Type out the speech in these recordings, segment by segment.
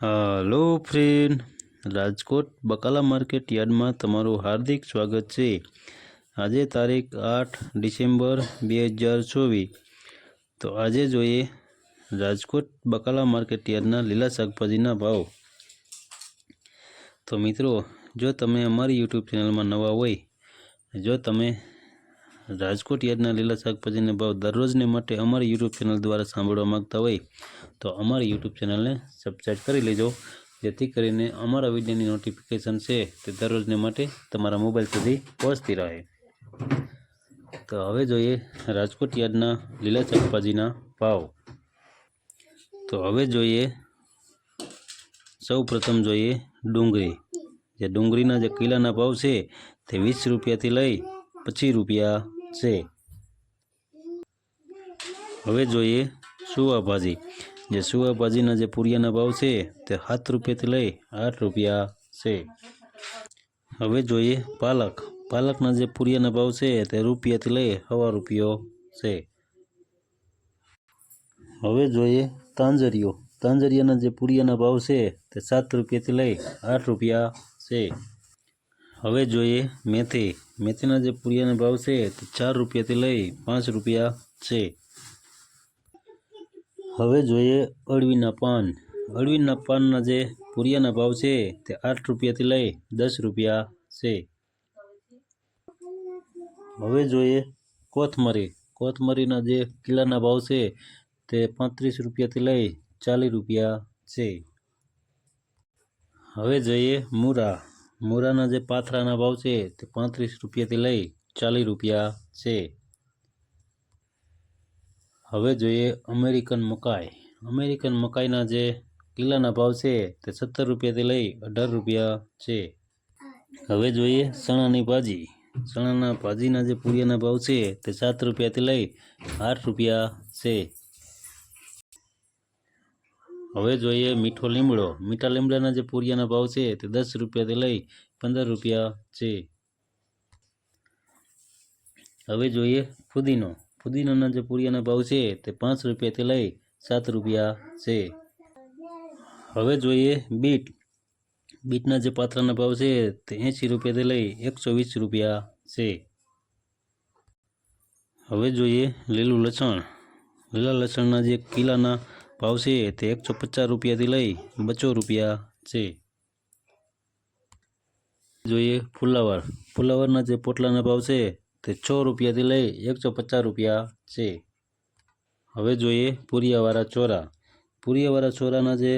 Hello friend, Rajkot બકાલા market યાર્ડમાં તમારું હાર્દિક સ્વાગત છે. આજે તારીખ આઠ ડિસેમ્બર બે હજાર ચોવીસ. તો આજે જોઈએ રાજકોટ બકાલા માર્કેટ યાર્ડના લીલા શાકભાજીના ભાવ. તો મિત્રો, જો તમે અમારી યુટ્યુબ ચેનલમાં નવા હોય, જો તમે રાજકોટ યાર્ડના લીલા શાકભાજીના ભાવ દરરોજને માટે અમારી યુટ્યુબ ચેનલ દ્વારા સાંભળવા માંગતા હોય તો અમારી યુટ્યુબ ચેનલને સબસ્ક્રાઈબ કરી લેજો. જેથી કરીને અમારા વિડીયોની નોટિફિકેશન છે તે દરરોજને માટે તમારા મોબાઈલ સુધી પહોંચતી રહે. તો હવે જોઈએ રાજકોટ યાર્ડના લીલા શાકભાજીના ભાવ. તો હવે જોઈએ સૌ પ્રથમ જોઈએ ડુંગળી. જે ડુંગળીના જે કિલ્લાના ભાવ છે તે વીસ રૂપિયાથી લઈ પચીસ રૂપિયા છે હવે જોઈએ સુવા ભાજી જે સુવા ભાજીના જે પૂરિયાના ભાવ છે તે સાત રૂપિયાથી લઈ આઠ રૂપિયા છે. હવે જોઈએ પાલક. પાલકના જે પૂરિયાના ભાવ છે તે રૂપિયાથી લઈ સવા રૂપિયો છે. હવે જોઈએ તાંજરીઓ. તાંજરિયાના જે પૂરિયાના ભાવ છે તે સાત રૂપિયાથી લઈ આઠ રૂપિયા છે. હવે જોઈએ મેથી. મેથીના જે પૂરિયાના ભાવ છે તે ચાર રૂપિયાથી લઈ પાંચ રૂપિયા છે. હવે જોઈએ અળવીના પાન. અળવીના પાનના જે પૂરિયાના ભાવ છે તે આઠ રૂપિયાથી લઈ દસ રૂપિયા છે. હવે જોઈએ કોથમરી. કોથમરીના જે કિલ્લાના ભાવ છે તે પાંત્રીસ રૂપિયાથી લઈ ચાલીસ રૂપિયા છે. હવે જોઈએ મૂરા. મૂરાના જે પાથરાના ભાવ છે તે પાંત્રીસ રૂપિયાથી લઈ ચાલીસ રૂપિયા છે. હવે જોઈએ અમેરિકન મકાઈ. અમેરિકન મકાઈના જે કિલ્લાના ભાવ છે તે સત્તર રૂપિયાથી લઈ અઢાર રૂપિયા છે. હવે જોઈએ ચણાની ભાજી. ચણાના ભાજીના જે પૂરિયાના ભાવ છે તે સાત રૂપિયાથી લઈ આઠ રૂપિયા છે. હવે જોઈએ મીઠો લીમડો. મીઠા લીમડાના જે પૂરિયાના ભાવ છે તે દસ રૂપિયાથી લઈ પંદર રૂપિયા છે. હવે જોઈએ ફુદીનો. ફુદીનાના જે પૂરિયાના ભાવ છે તે પાંચ રૂપિયાથી લઈ સાત રૂપિયા છે. હવે જોઈએ બીટ. બીટના જે પાત્રાના ભાવ છે તે એંશી રૂપિયાથી લઈ એકસો વીસ રૂપિયા છે. હવે જોઈએ લીલું લસણ. લીલા લસણના જે કિલ્લાના ભાવ છે તે એકસો પચાસ રૂપિયાથી લઈ બસો રૂપિયા છે. જોઈએ ફુલાવર. ફુલાવરના જે પોટલાના ભાવ છે તે છ રૂપિયાથી લઈ એકસો પચાસ રૂપિયા છે. હવે જોઈએ પૂરિયાવાળા ચોરા. પૂરિયાવાળા ચોરાના જે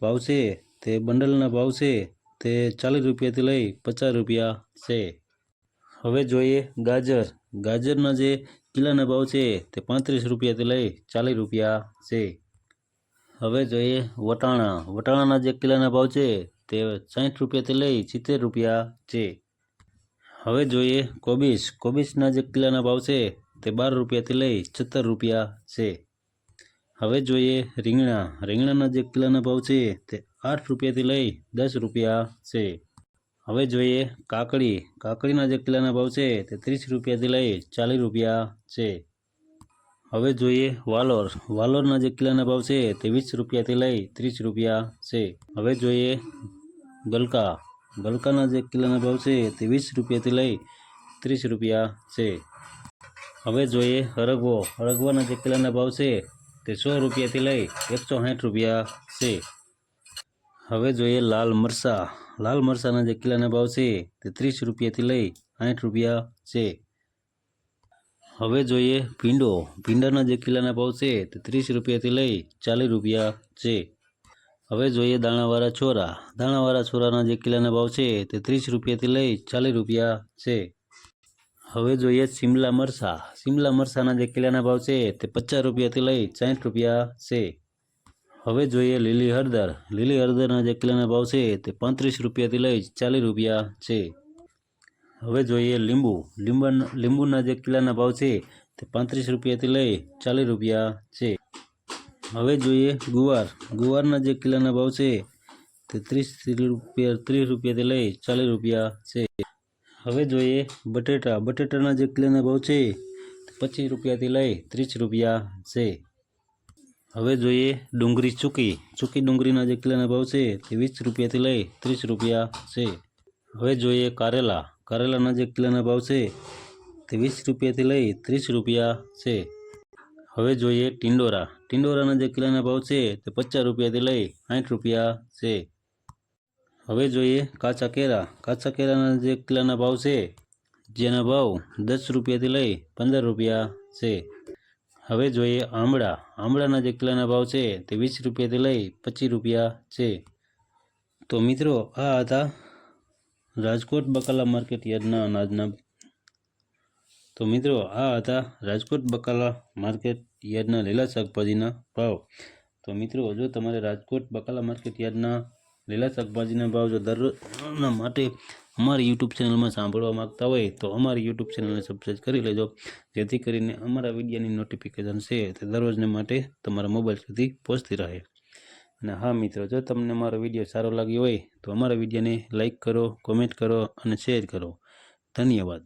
ભાવ છે તે બંડલના ભાવ છે તે ચાલીસ રૂપિયાથી લઈ પચાસ રૂપિયા છે. હવે જોઈએ ગાજર. ગાજરના જે કિલ્લાના ભાવ છે તે પાંત્રીસ રૂપિયાથી લઈ ચાલીસ રૂપિયા છે. હવે જોઈએ વટાણા. વટાણાના જે કિલ્લાના ભાવ છે તે સાઠ રૂપિયાથી લઈ સિત્તેર રૂપિયા છે. હવે જોઈએ કોબીસ કોબીસના જે કિલ્લાના ભાવ છે તે બાર રૂપિયાથી લઈ સત્તર રૂપિયા છે. હવે જોઈએ રીંગણા. રીંગણાના જે કિલ્લાના ભાવ છે તે આઠ રૂપિયાથી લઈ દસ રૂપિયા છે. હવે જોઈએ કાકડી. કાકડીના જે કિલ્લાના ભાવ છે તે ત્રીસ રૂપિયાથી લઈ ચાલીસ રૂપિયા છે. હવે જોઈએ વાલોર. વાલોરના જે કિલ્લાના ભાવ છે તે વીસ રૂપિયાથી લઈ ત્રીસ રૂપિયા છે. હવે જોઈએ ગલકા. ગલકાના જે કિલ્લાના ભાવ છે તે વીસ રૂપિયાથી લઈ ત્રીસ રૂપિયા છે. હવે જોઈએ હરગવો હરગવાના જે કિલ્લાના ભાવ છે તે સો રૂપિયાથી લઈ એકસો સાઠ રૂપિયા છે. હવે જોઈએ લાલ મરચાં લાલ મરચાંના જે કિલ્લાના ભાવ છે તે ત્રીસ રૂપિયાથી લઈ સાઠ રૂપિયા છે. હવે જોઈએ ભીંડો. ભીંડાના જે કિલ્લાના ભાવ છે તે ત્રીસ રૂપિયાથી લઈ ચાલીસ રૂપિયા છે. હવે જોઈએ દાણાવાળા છોરા. દાણાવાળા છોરાના જે કિલ્લાના ભાવ છે તે ત્રીસ રૂપિયાથી લઈ ચાલીસ રૂપિયા છે. હવે જોઈએ શિમલા મરચાં શિમલા મરચાંના જે કિલ્લાના ભાવ છે તે પચાસ રૂપિયાથી લઈ સાઠ રૂપિયા છે. હવે જોઈએ લીલી હળદર. લીલી હળદરના જે કિલ્લાના ભાવ છે તે પાંત્રીસ રૂપિયાથી લઈ ચાલીસ રૂપિયા છે. હવે જોઈએ લીંબુ. લીંબુ લીંબુના જે કિલ્લાના ભાવ છે તે પાંત્રીસ રૂપિયાથી લઈ ચાલીસ રૂપિયા છે. હવે જોઈએ ગુવાર. ગુવારના જે કિલ્લાના ભાવ છે તે ત્રીસ રૂપિયા ત્રીસ રૂપિયાથી લઈ ચાલીસ રૂપિયા છે. હવે જોઈએ બટેટા. બટેટાના જે કિલ્લાના ભાવ છે તે પચીસ રૂપિયાથી લઈ ત્રીસ રૂપિયા છે. હવે જોઈએ ડુંગળી ચૂકી. ચૂકી ડુંગળીના જે કિલોના ભાવ છે તે વીસ રૂપિયાથી લઈ ત્રીસ રૂપિયા છે. હવે જોઈએ કારેલા. કારેલાના જે કિલોના ભાવ છે તે વીસ રૂપિયાથી લઈ ત્રીસ રૂપિયા છે. હવે જોઈએ ટિંડોરા. ટિંડોરાના જે કિલોના ભાવ છે તે પચાસ રૂપિયાથી લઈ સાઠ રૂપિયા છે. હવે જોઈએ કાચા કેરા. કાચા કેરાના જે કિલોના ભાવ છે જેના ભાવ દસ રૂપિયાથી લઈ પંદર રૂપિયા છે. હવે જોઈએ આમળા. આમળાના જે કિલોના ભાવ છે તે વીસ રૂપિયાથી લઈ પચીસ રૂપિયા છે. તો મિત્રો, આ હતા રાજકોટ બકાલા માર્કેટ યાર્ડના અનાજના. તો મિત્રો, આ હતા રાજકોટ બકાલા માર્કેટ યાર્ડના લીલા શાકભાજીના ભાવ. તો મિત્રો, જો તમારે રાજકોટ બકાલા માર્કેટ યાર્ડના લીલા શાકભાજીના ભાવ જો દરરોજના માટે અમારી યુટ્યુબ ચેનલમાં સાંભળવા માંગતા હોય, તો અમારી યુટ્યુબ ચેનલને સબસ્ક્રાઈબ કરી લેજો. જેથી કરીને અમારા વિડીયાની નોટિફિકેશન છે તે દરરોજને માટે તમારા મોબાઈલ સુધી પહોંચતી રહે. અને હા મિત્રો, જો તમને મારો વીડિયો સારો લાગ્યો હોય, તો અમારા વિડીયોને લાઇક કરો કોમેન્ટ કરો અને શેર કરો. ધન્યવાદ.